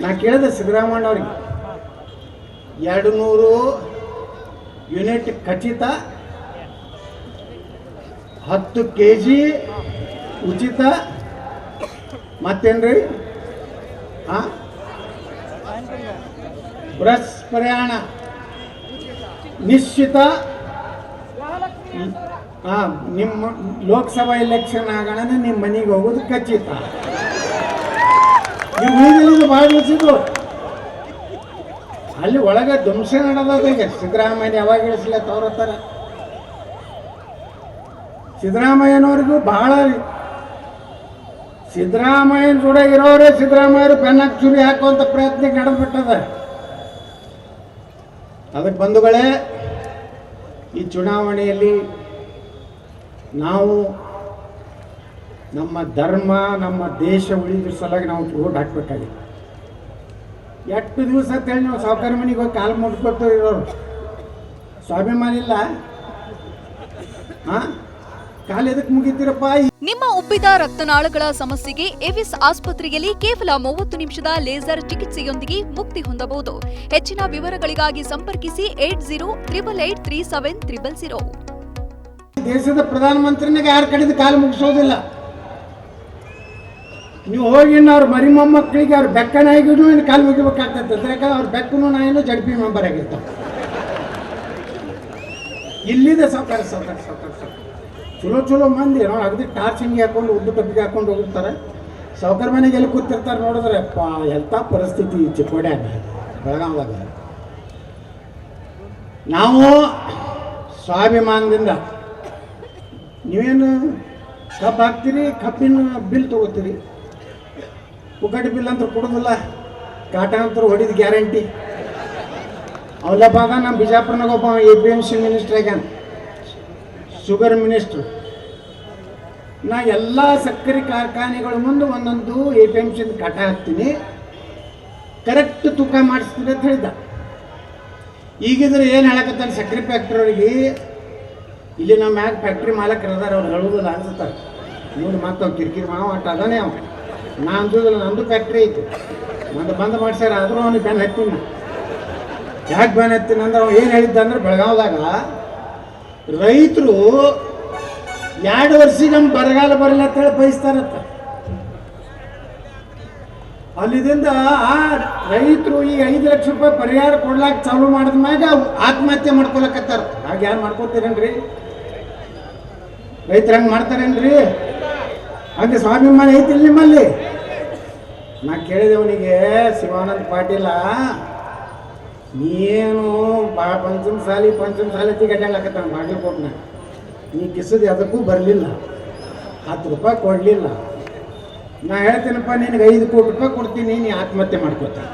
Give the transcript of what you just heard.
ನಾ ಕೇಳಿದೆ ಸಿದ್ದರಾಮಣ್ಣ ಅವ್ರಿಗೆ ಎರಡು ನೂರು ಯೂನಿಟ್ ಖಚಿತ, ಹತ್ತು ಕೆ ಜಿ ಉಚಿತ, ಮತ್ತೇನ್ರಿ? ಹಾಂ ಬಸ್ ಪ್ರಯಾಣ ನಿಶ್ಚಿತ. ಹಾಂ ನಿಮ್ಮ ಲೋಕಸಭಾ ಎಲೆಕ್ಷನ್ ಆಗೋಣ ನಿಮ್ಮ ಮನೆಗೆ ಹೋಗೋದು ಖಚಿತ. ನೀವು ಬೀದಿಲಿಂದ ಇಳಿಸಿದ್ರು ಅಲ್ಲಿ ಒಳಗೆ ಧ್ವಂಸ ನಡೆದದ ಈಗ ಸಿದ್ದರಾಮಯ್ಯ ಯಾವಾಗ ಇಳಿಸ್ಲ ತೋರತ್ತಾರ ಸಿದ್ದರಾಮಯ್ಯನವ್ರಿಗೂ ಬಹಳ ಸಿದ್ದರಾಮಯ್ಯನ ಜೋಡ ಇರೋರೇ ಸಿದ್ದರಾಮಯ್ಯರು ಬೆನ್ನಕ್ಕೆ ಚುರಿ ಹಾಕುವಂಥ ಪ್ರಯತ್ನ ನಡೆದ್ಬಿಟ್ಟದ. ಅದಕ್ಕೆ ಬಂಧುಗಳೇ, ಈ ಚುನಾವಣೆಯಲ್ಲಿ ನಾವು ನಮ್ಮ ಧರ್ಮ ನಮ್ಮ ದೇಶ ಉಳಿದ್ರ ಸಲುವಾಗಿ ನಾವು ಓಟ್ ಹಾಕ್ಬೇಕಾಗಿತ್ತು. ಎಷ್ಟು ದಿವಸ ಅಂತೇಳಿ ನಾವು ಸಾವುಕಾರ ಮನೆಗೆ ಹೋಗಿ ಕಾಲು ಮುಟ್ಕೊಟ್ಟು ಇರೋರು. ಸ್ವಾಭಿಮಾನ ಇಲ್ಲ. ಹಾಂ? ನಿಮ್ಮ ಉಬ್ಬಿದ ರಕ್ತನಾಳಗಳ ಸಮಸ್ಯೆಗೆ ಎವಿಸ್ ಆಸ್ಪತ್ರೆಯಲ್ಲಿ ಕೇವಲ ಮೂವತ್ತು ನಿಮಿಷದ ಲೇಸರ್ ಚಿಕಿತ್ಸೆಯೊಂದಿಗೆ ಮುಕ್ತಿ ಹೊಂದಬಹುದು. ಹೆಚ್ಚಿನ ವಿವರಗಳಿಗಾಗಿ ಸಂಪರ್ಕಿಸಿ eight zero triple eight three seven triple zero. ದೇಶದ ಪ್ರಧಾನಮಂತ್ರಿನಾಗ ಯಾರ ಕಡೆದು ಕಾಲು ಮುಗಿಸೋದಿಲ್ಲ. ನೀವು ಹೋಗಿ ಅವ್ರ ಮರಿ ಮೊಮ್ಮಕ್ಕಳಿಗೆ ಅವ್ರ ಬೆಕ್ಕ ನಾಯಿಗೂ ಇನ್ನು ಕಾಲು ಮುಗಿಬೇಕಾಗ್ತದೆ. ಯಾಕಂದ್ರೆ ಅವ್ರ ಬೆಕ್ಕನು ನಾಯಿನೂ ಜಡ್ ಪಿ ಮೆಂಬರ್ ಆಗಿರ್ತಾವೆ. ಇಲ್ಲಿದೆ ಸಾವುಕಾರ ಸಾವುಕಾರ ಸಾವುಕಾರ ಚಲೋ ಚಲೋ ಮಂದಿ ನೋಡಿ ಅಗದಿ ಟಾರ್ಚ್ ಹಿಂಗೆ ಹಾಕೊಂಡು, ಉದ್ದು ಟಪ್ಪಿಗೆ ಹಾಕೊಂಡು ಹೋಗಿರ್ತಾರೆ ಸಾವುಕಾರ ಮನೆಗೆ ಎಲ್ಲಿ ಕೂತಿರ್ತಾರೆ ನೋಡಿದ್ರೆ, ಪಾ, ಎಂಥ ಪರಿಸ್ಥಿತಿ ಚಿಕ್ಕೋಡೆ ಬೆಳಗಾವ್ದಾಗ. ನಾವು ಸ್ವಾಭಿಮಾನದಿಂದ ನೀವೇನು ಕಪ್ ಹಾಕ್ತೀರಿ ಕಪ್ಪಿನ ಬಿಲ್ ತೊಗೋತೀರಿ? ಪುಕ್ಕಟಿ ಬಿಲ್ ಅಂತ ಕೊಡೋದಿಲ್ಲ. ಕಾಟ ಅಂತ ಹೊಡಿದ ಗ್ಯಾರಂಟಿ. ಅವಲಪ್ಪ ಅದ ನಮ್ಮ ಬಿಜಾಪುರನಾಗ ಒಬ್ಬ A P M C minister ಆಗ್ಯಾನ. ಶುಗರ್ ಮಿನಿಸ್ಟ್ರು ನಾ ಎಲ್ಲ ಸಕ್ಕರೆ ಕಾರ್ಖಾನೆಗಳ ಮುಂದೆ ಒಂದೊಂದು ಎ ಪಿ ಎಂ ಸಿಂದ ಕಾಟ ಹಾಕ್ತೀನಿ. ಕರೆಕ್ಟ್ ತೂಕ ಮಾಡಿಸ್ತೀನಿ ಅಂತ ಹೇಳಿದ್ದ. ಈಗಿದ್ರೆ ಏನು ಹೇಳಕತ್ತಾನೆ ಸಕ್ಕರೆ ಫ್ಯಾಕ್ಟ್ರಿಯವ್ರಿಗೆ ಇಲ್ಲಿ ನಮ್ಮ ಮ್ಯಾಗ ಫ್ಯಾಕ್ಟ್ರಿ ಮಾಲಕರು ಅದಾರ, ಅವ್ರು ಹೇಳೋದಿಲ್ಲ ಅನ್ಸುತ್ತಾರೆ ನೋಡಿ ಮತ್ತೊಂದು ಕಿರಿಕಿರಿ ಮಾವ ಅಟ್ಟ ಅದಾನೆ ಅವ ನಾ ಅಂದ್ರೆ ನಂದು ಫ್ಯಾಕ್ಟ್ರಿ ಐತಿ. ನಂದು ಬಂದ್ ಮಾಡ್ಸ್ಯಾರ, ಆದರೂ ಅವನಿಗೆ ಬೆನ್ ಹತ್ತೀನಿ ಯಾಕೆ ಬೆನ್ ಹತ್ತೀನಿ ಅಂದ್ರೆ ಅವ್ನು ಏನು ಹೇಳಿದ್ದ ಅಂದ್ರೆ ಬೆಳಗಾವ್ದಾಗ ರೈತರು ಎರಡು ವರ್ಷಕ್ಕೆ ನಮ್ಮ ಬರಗಾಲ ಬರಲ್ಲ ಅಂತೇಳಿ ಬಯಸ್ತಾರತ್ತ. ಅಲ್ಲಿದಿಂದ ಆ ರೈತರು ಈ ಐದು ಲಕ್ಷ ರೂಪಾಯಿ ಪರಿಹಾರ ಕೊಡ್ಲಾಕ ಚಾಲು ಮಾಡಿದ ಮ್ಯಾಗ ಆತ್ಮಹತ್ಯೆ ಮಾಡ್ಕೊಳಕತ್ತಾರ. ಹಾಗೆ ಯಾರು ಮಾಡ್ಕೋತೀರೇನ್ರಿ? ರೈತರು ಹಂಗೆ ಮಾಡ್ತಾರೇನ್ರಿ? ಹಂಗೆ ಸ್ವಾಭಿಮಾನ ಐತಿ ನಿಮ್ಮಲ್ಲಿ? ನಾ ಕೇಳಿದೆ ಕೇಳಿದವನಿಗೆ ಶಿವಾನಂದ್ ಪಾಟೀಲ, ನೀನು ಬಾ ಪಂಚಮ ಸಾಲಿ ಪಂಚಮ ಸಾಲಿ ತಿಗಡ್ಯಾಳಕತ್ತ ಬಾಗಲಕೋಟ್ನ ನೀ ಕಿಸದು ಅದಕ್ಕೂ ಬರಲಿಲ್ಲ. ಹತ್ತು ರೂಪಾಯಿ ಕೊಡಲಿಲ್ಲ. ನಾ ಹೇಳ್ತೀನಪ್ಪ, ನಿನಗೆ ಐದು ಕೋಟಿ ರೂಪಾಯಿ ಕೊಡ್ತೀನಿ ನೀನು ಆತ್ಮಹತ್ಯೆ ಮಾಡ್ಕೊತೀನಿ